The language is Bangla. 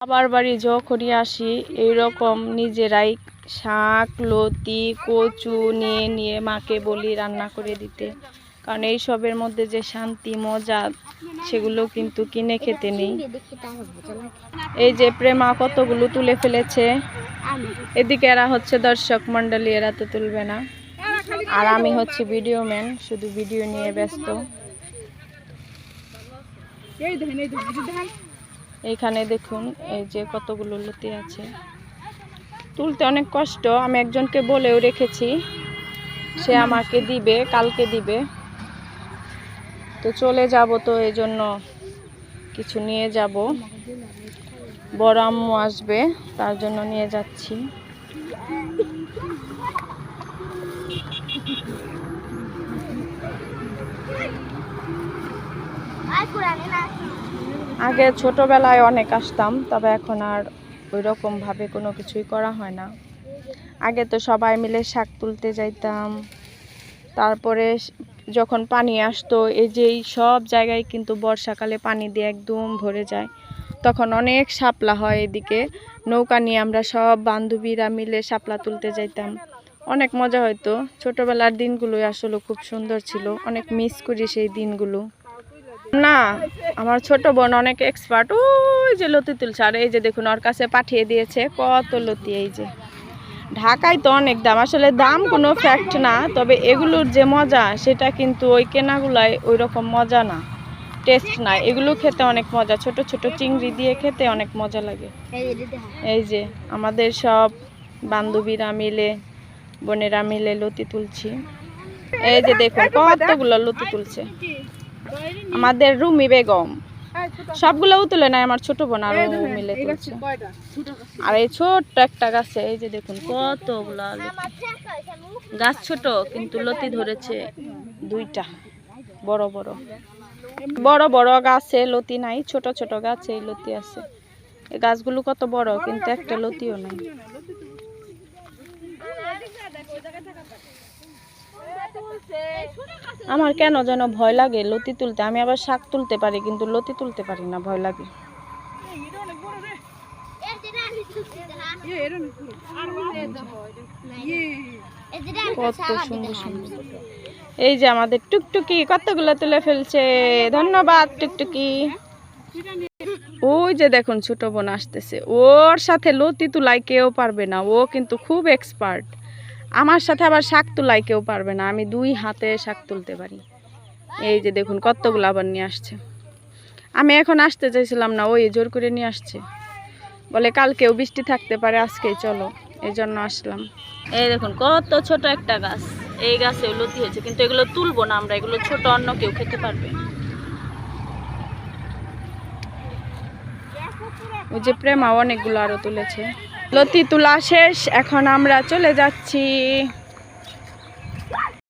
আবার বাড়ি যখনই আসি, এইরকম নিজেরাই শাক, লতি, কচু নিয়ে নিয়ে মাকে বলি রান্না করে দিতে। কারণ এই সবের মধ্যে যে শান্তি, মজা, সেগুলো কিন্তু কিনে খেতে নেই। এই যে প্রেমা কতগুলো তুলে ফেলেছে। এদিকে এরা হচ্ছে দর্শক মন্ডলী এরা তো তুলবে না। আর আমি হচ্ছে ভিডিও ম্যান, শুধু ভিডিও নিয়ে ব্যস্ত। এইখানে দেখুন, এই যে কতগুলো লতি আছে। তুলতে অনেক কষ্ট, আমি একজনকে বলেও রেখেছি। সে আমাকে দিবে, কালকে দিবে। তো চলে যাব তো, এই জন্য কিছু নিয়ে যাব। বড় আম্মু আসবে, তার জন্য নিয়ে যাচ্ছি। আগে ছোটবেলায় অনেক আসতাম, তবে এখন আর ওই রকম ভাবে কোনো কিছুই করা হয় না। আগে তো সবাই মিলে শাক তুলতে যাইতাম, তারপরে যখন পানি আসতো, এই যে এই সব জায়গায় কিন্তু বর্ষাকালে পানি দিয়ে একদম ভরে যায়। তখন অনেক শাপলা হয় এদিকে, নৌকা নিয়ে আমরা সব বান্ধবীরা মিলে শাপলা তুলতে যাইতাম। অনেক মজা হতো ছোটবেলার দিনগুলোই আসলে খুব সুন্দর ছিল, অনেক মিস করি সেই দিনগুলো। না, আমার ছোট বোন অনেক এক্সপার্ট ওই যে লতি তুলছে, আর এই যে দেখুন, ওর কাছে পাঠিয়ে দিয়েছে, কত লতি এই যে। ঢাকায় তো অনেক দাম, আসলে দাম কোনো ফ্যাক্ট না, তবে এগুলোর যে মজা, সেটা কিন্তু ওই কেনাগুলায় ওই রকম মজা না টেস্ট না। এগুলো খেতে অনেক মজা, ছোট ছোট চিংড়ি দিয়ে খেতে অনেক মজা লাগে। এই যে, আমাদের সব বান্ধবীরা মিলে, বোনেরা মিলে লতি তুলছি। এই যে দেখুন, কতগুলো লতি তুলছে। আমাদের রুমি বেগম। সবগুলোও তুলে নাই আমার ছোট বোন আরও মিলে তুলছে। আর এই ছোট্ট একটা গাছে এই যে দেখুন কতগুলো গাছ ছোট কিন্তু লতি ধরেছে। দুইটা বড় বড়। বড় বড় গাছে লতি নাই ছোট ছোট গাছে এই লতি আছে। এই গাছগুলো কত বড় কিন্তু একটা লতিও নাই। আমার কেন যেন ভয় লাগে লতি তুলতে? আমি আবার শাক তুলতে পারি, কিন্তু লতি তুলতে পারি না, ভয় লাগে। এই যে আমাদের টুকটুকি, কতগুলো তুলে ফেলছে? ধন্যবাদ, টুকটুকি। ওই যে দেখুন, ছোট বোন আসতেছে। ওর সাথে লতি তুলাই কেউ পারবে না, ও কিন্তু খুব এক্সপার্ট আমার সাথে আবার শাক তুলাই কেউ পারবে না। আমি দুই হাতে শাক তুলতে পারি। এই যে দেখুন কতগুলো আবার নিয়ে আসছে। আমি এখন আসতে চাইছিলাম না ওই জোর করে নিয়ে আসছে। বলে কালকেও বৃষ্টি থাকতে পারে আজকেই চলো। এই জন্য আসলাম। এই দেখুন কত ছোট একটা গাছ। এই গাছে লতি হয়েছে কিন্তু এগুলো তুলবো না আমরা। এগুলো ছোট অন্য কেউ খেতে পারবে ওই যে প্রেমা অনেকগুলো আরও তুলেছে। লতি তোলা শেষ এখন আমরা চলে যাচ্ছি।